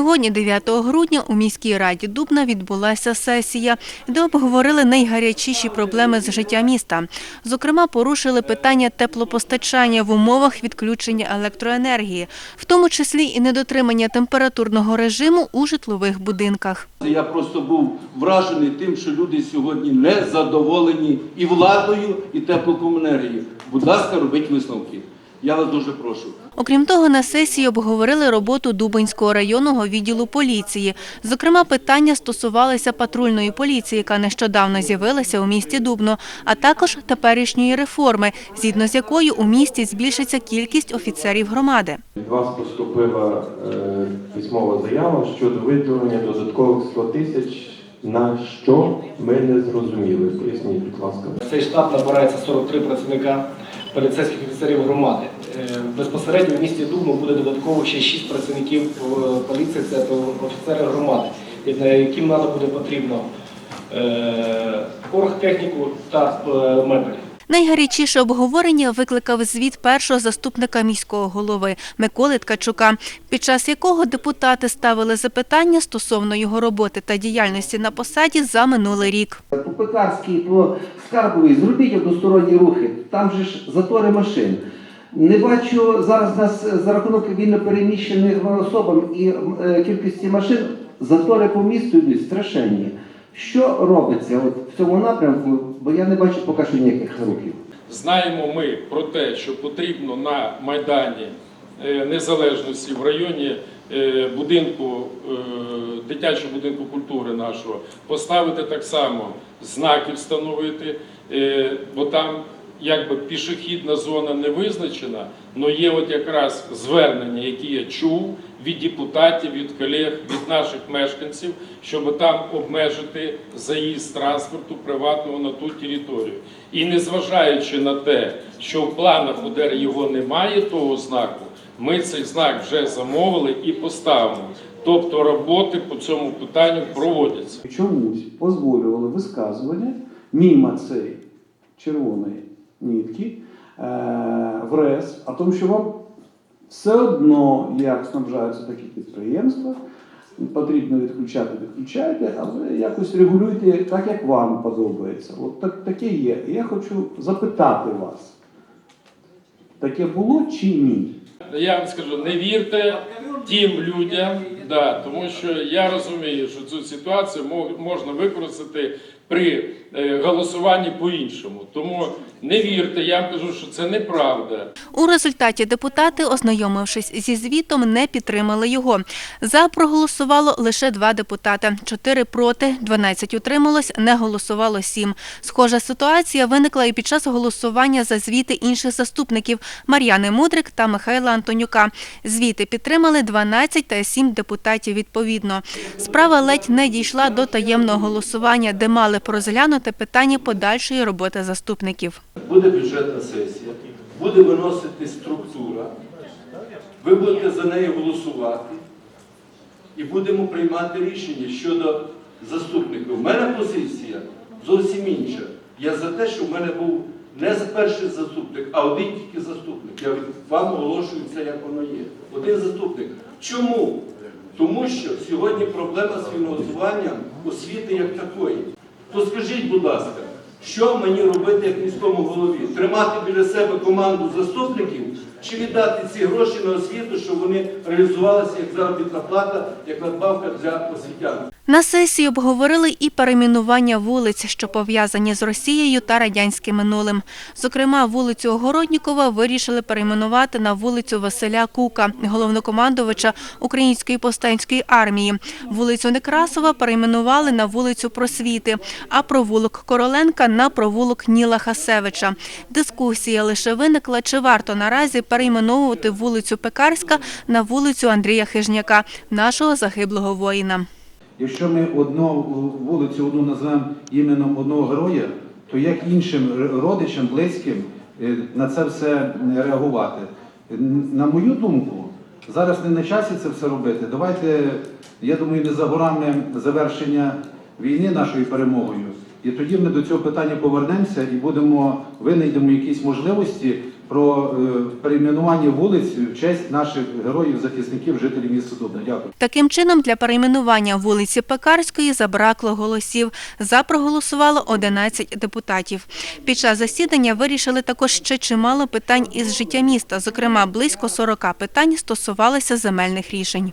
Сьогодні, 9 грудня, у міській раді Дубна відбулася сесія, де обговорили найгарячіші проблеми з життя міста. Зокрема, порушили питання теплопостачання в умовах відключення електроенергії, в тому числі і недотримання температурного режиму у житлових будинках. Я просто був вражений тим, що люди сьогодні не задоволені і владою, і теплокомуненергією. Будь ласка, робіть висновки. Я вас дуже прошу. Окрім того, на сесії обговорили роботу Дубинського районного відділу поліції. Зокрема, питання стосувалися патрульної поліції, яка нещодавно з'явилася у місті Дубно, а також теперішньої реформи, згідно з якою у місті збільшиться кількість офіцерів громади. Від вас поступила е, письмова заява щодо виділення додаткових 100 тисяч. На що ми не зрозуміли? Поясніть, будь ласка. Цей штаб набирається 43 працівника поліцейських офіцерів громади. Е, Безпосередньо в місті Дубно буде додатково ще 6 працівників е, поліції, це офіцери громади, на яким треба буде потрібно е, оргтехніку та е, мебель. Найгарячіше обговорення викликав звіт першого заступника міського голови Миколи Ткачука, під час якого депутати ставили запитання стосовно його роботи та діяльності на посаді за минулий рік. По Пекарській, по Скарбовій зробіть односторонні рухи, там же ж затори машин. Не бачу зараз нас за рахунок вільно переміщених особам і е, кількості машин затори по місту йдуть страшенні. Що робиться от в цьому напрямку? Бо я не бачу поки що ніяких рухів. Знаємо ми про те, що потрібно на Майдані е, Незалежності в районі е, будинку, е, дитячого будинку культури нашого поставити так само знаки встановити, бо там якби пішохідна зона не визначена, але є от якраз звернення, які я чув від депутатів, від колег, від наших мешканців, щоб там обмежити заїзд транспорту приватного на ту територію. І незважаючи на те, що в планах УДЕР його немає, того знаку, ми цей знак вже замовили і поставимо. Тобто роботи по цьому питанню проводяться. чомусь дозволювали висказування мимо цієї червоної нитки е, в РЕС, а тому, що вам все одно, як снабжаються такі підприємства, потрібно відключати, відключайте, але якось регулюйте так, як вам подобається. От так, таке є. І я хочу запитати вас, таке було чи ні? Я вам скажу, не вірте тим людям, да, тому що я розумію, що цю ситуацію мо- можна використати при е, голосуванні по-іншому. Тому не вірте, я кажу, що це неправда. У результаті депутати, ознайомившись зі звітом, не підтримали його. За проголосувало лише два депутати. Чотири проти, 12 утрималось, не голосувало сім. Схожа ситуація виникла і під час голосування за звіти інших заступників Мар'яни Мудрик та Михайла Антонюка. Звіти підтримали 12 та 7 депутатів відповідно. Справа ледь не дійшла до таємного голосування, де мали порозглянути питання подальшої роботи заступників. Буде бюджетна сесія, буде виносити структура, ви будете за неї голосувати і будемо приймати рішення щодо заступників. У мене позиція зовсім інша. Я за те, щоб в мене був не перший заступник, а один тільки заступник. Я вам оголошую це, як воно є. Один заступник. Чому? Тому що сьогодні проблема з фінансуванням освіти як такої. То скажіть, будь ласка, що мені робити як міському голові? Тримати біля себе команду заступників чи віддати ці гроші на освіту, щоб вони реалізувалися як заробітна плата, як надбавка для освітян? На сесії обговорили і перейменування вулиць, що пов'язані з Росією та радянським минулим. Зокрема, вулицю Огороднікова вирішили перейменувати на вулицю Василя Кука, головнокомандувача Української повстанської армії. Вулицю Некрасова перейменували на вулицю Просвіти, а провулок Короленка на провулок Ніла Хасевича. Дискусія лише виникла, чи варто наразі перейменовувати вулицю Пекарська на вулицю Андрія Хижняка, нашого загиблого воїна. Якщо ми одну вулицю одну назвемо іменем одного героя, то як іншим родичам, близьким е, на це все реагувати? На мою думку, зараз не на часі це все робити. Давайте, я думаю, не за горами завершення війни нашою перемогою. І тоді ми до цього питання повернемося і будемо винайдемо якісь можливості про е, перейменування вулиць в честь наших героїв-захисників, жителів міста Дубна. Дякую. Таким чином, для перейменування вулиці Пекарської забракло голосів. За проголосувало 11 депутатів. Під час засідання вирішили також ще чимало питань із життя міста. Зокрема, близько 40 питань стосувалися земельних рішень.